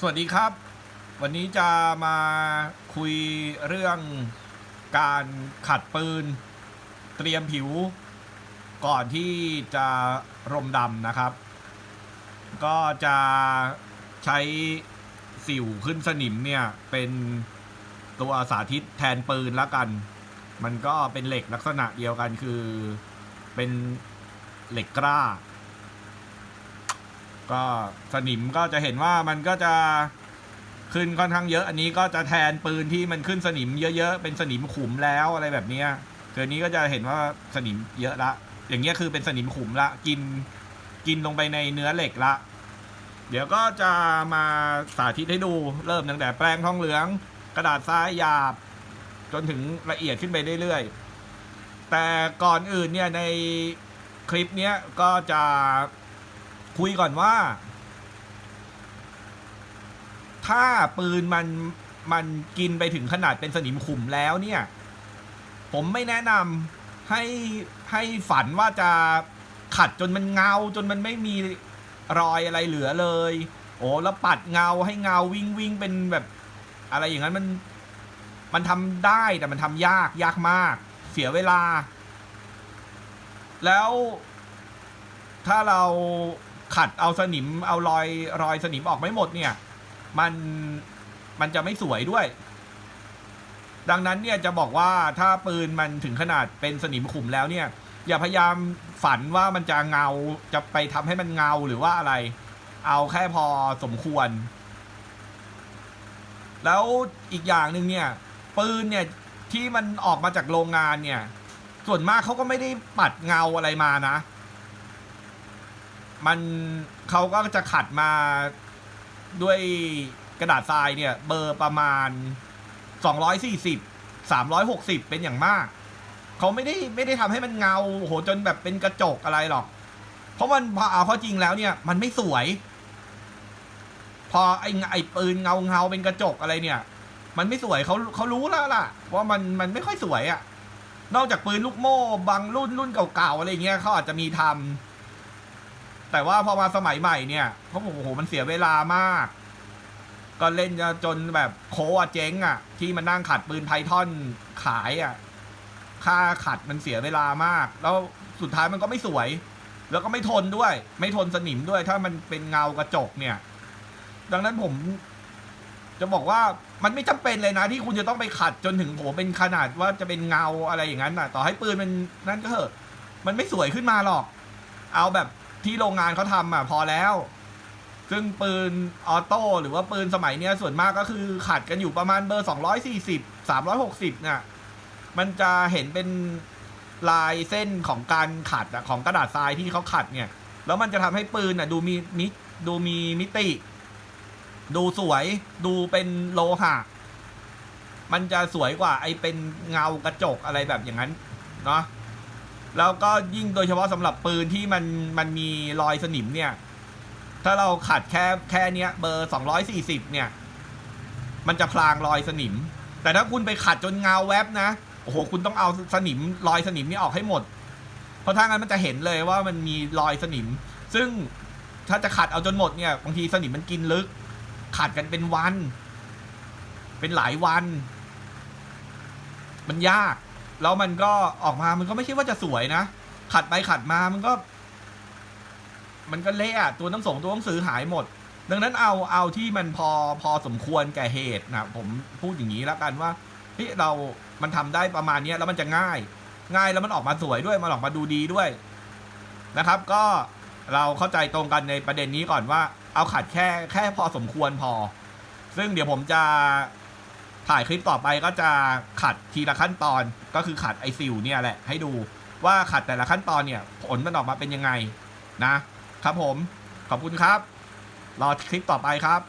สวัสดีครับ วันนี้จะมาคุยเรื่องการขัดปืน เตรียมผิว ก่อนที่จะรมดำนะครับ ก็จะใช้สิวขึ้นสนิมเนี่ย เป็นตัวสาธิตแทนปืนแล้วกัน มันก็เป็นเหล็กลักษณะเดียวกันคือเป็นเหล็กกล้า ก็สนิมก็จะเห็นว่ามันก็จะขึ้นค่อนข้างเยอะ อันนี้ก็จะแทนปืนที่มันขึ้นสนิมเยอะๆ เป็นสนิมขุมแล้วอะไรแบบเนี้ยคือนนี้ก็จะเห็นว่าสนิมเยอะละ อย่างเงี้ยคือเป็นสนิมขุมละ กินกินลงไปในเนื้อเหล็กละ เดี๋ยวก็จะมาสาธิตให้ดูเริ่มตั้งแต่แปรงทองเหลือง กระดาษทรายหยาบ จนถึงละเอียดขึ้นไปเรื่อยๆ แต่ก่อนอื่นเนี่ยในคลิปเนี้ยก็จะ คุยก่อนว่า ถ้าปืนมันมันกินไปถึงขนาดเป็นสนิมขุมแล้วเนี่ย ผมไม่แนะนำให้ให้ฝันว่าจะขัดจนมันเงาจนมันไม่มีรอยอะไรเหลือเลย โอ้แล้วปัดเงาให้เงาวิ่งวิ่งเป็นแบบ อะไรอย่างนั้นมัน มันทำได้แต่มันทำยากยากมาก เสียเวลา แล้วถ้าเรา ขัดเอาสนิมเอารอยรอยสนิมออกไม่หมดเนี่ย มันมันจะไม่สวยด้วย ดังนั้นเนี่ยจะบอกว่าถ้าปืนมันถึงขนาดเป็นสนิมขุมแล้วเนี่ย อย่าพยายามฝันว่ามันจะเงาจะไปทำให้มันเงาหรือว่าอะไร เอาแค่พอสมควร แล้วอีกอย่างหนึ่งเนี่ย ปืนเนี่ยที่มันออกมาจากโรงงานเนี่ย ส่วนมากเขาก็ไม่ได้ปัดเงาอะไรมานะ มันเขาก็จะขัดมาด้วยกระดาษทรายเนี่ย เบอร์ประมาณ 240 360 เป็นอย่างมาก เขาไม่ได้ไม่ได้ทำให้มันเงาโหจนแบบเป็นกระจกอะไรหรอก เพราะมันพอเอาข้อจริงแล้วเนี่ย มันไม่สวย พอไอ้ไอ้ปืนเงาเงาเป็นกระจกอะไรเนี่ย มันไม่สวยเขาเขารู้แล้วล่ะว่ามันมันไม่ค่อยสวยอะ่ะ นอกจากปืนลูกโม่บางรุ่นรุ่นเก่าๆอะไรเงี้ยเขาอาจจะมีทำ แต่ว่าพอมาสมัยใหม่เนี่ยเขาบอกโอ้โหมันเสียเวลามาก ก็เล่นจนแบบโคอะเจ๊งอะ่ะที่มันนั่งขัดปืนไพทอนขายอะ่ะค่าขัดมันเสียเวลามาก แล้วสุดท้ายมันก็ไม่สวย แล้วก็ไม่ทนด้วย ไม่ทนสนิมด้วย ถ้ามันเป็นเงากระจกเนี่ย ดังนั้นผม จะบอกว่ามันไม่จำเป็นเลยนะ ที่คุณจะต้องไปขัดจนถึงโหเป็นขนาดว่าจะเป็นเงาอะไรอย่างนั้นนะต่อให้ปืนมันนั่นก็เถอะมันไม่สวยขึ้นมาหรอก เอาแบบ ที่โรงงานเขาทำอะพอแล้ว ซึ่งปืนออโต้หรือว่าปืนสมัยเนี้ยส่วนมากก็คือขัดกันอยู่ประมาณเบอร์ 240 360เนี่ยมันจะเห็นเป็นลายเส้นของการขัดอะของกระดาษทรายที่เขาขัดเนี่ย แล้วมันจะทำให้ปืนอะดูมีมิดูมีมิติ ดูสวย ดูเป็นโลหะ มันจะสวยกว่าไอเป็นเงากระจกอะไรแบบอย่างนั้น เนาะ แล้วก็ยิ่งโดยเฉพาะสำหรับปืนที่มันมันมีรอยสนิมเนี่ย ถ้าเราขัดแค่แค่เนี้ย เบอร์240เนี่ย มันจะพลางรอยสนิม แต่ถ้าคุณไปขัดจนเงาแวบนะโอ้โหคุณต้องเอาสนิมรอยสนิมนี่ออกให้หมด เพราะถ้างั้นมันจะเห็นเลยว่ามันมีรอยสนิม ซึ่งถ้าจะขัดเอาจนหมดเนี่ยบางทีสนิมมันกินลึก ขัดกันเป็นวัน เป็นหลายวัน มันยาก แล้วมันก็ออกมามันก็ไม่ใช่ว่าจะสวยนะ ขัดไปขัดมามันก็ มันก็เละอะตัวหนังส่งตัวหนังสือหายหมด ดังนั้นเอาเอาที่มันพอพอสมควรแก่เหตุนะผมพูดอย่างนี้แล้วกันว่าเฮ้ยเรามันทำได้ประมาณนี้แล้วมันจะง่าย ง่ายแล้วมันออกมาสวยด้วยมันออกมาดูดีด้วยนะครับ ก็เราเข้าใจตรงกันในประเด็นนี้ก่อนว่า เอาขัดแค่แค่พอสมควรพอ ซึ่งเดี๋ยวผมจะ ถ่ายคลิปต่อไปก็จะขัดทีละขั้นตอนก็คือขัดไอซิลเนี่ยแหละให้ดูว่าขัดแต่ละขั้นตอนเนี่ย ผลมันออกมาเป็นยังไงนะครับผมขอบคุณครับ รอคลิปต่อไปครับ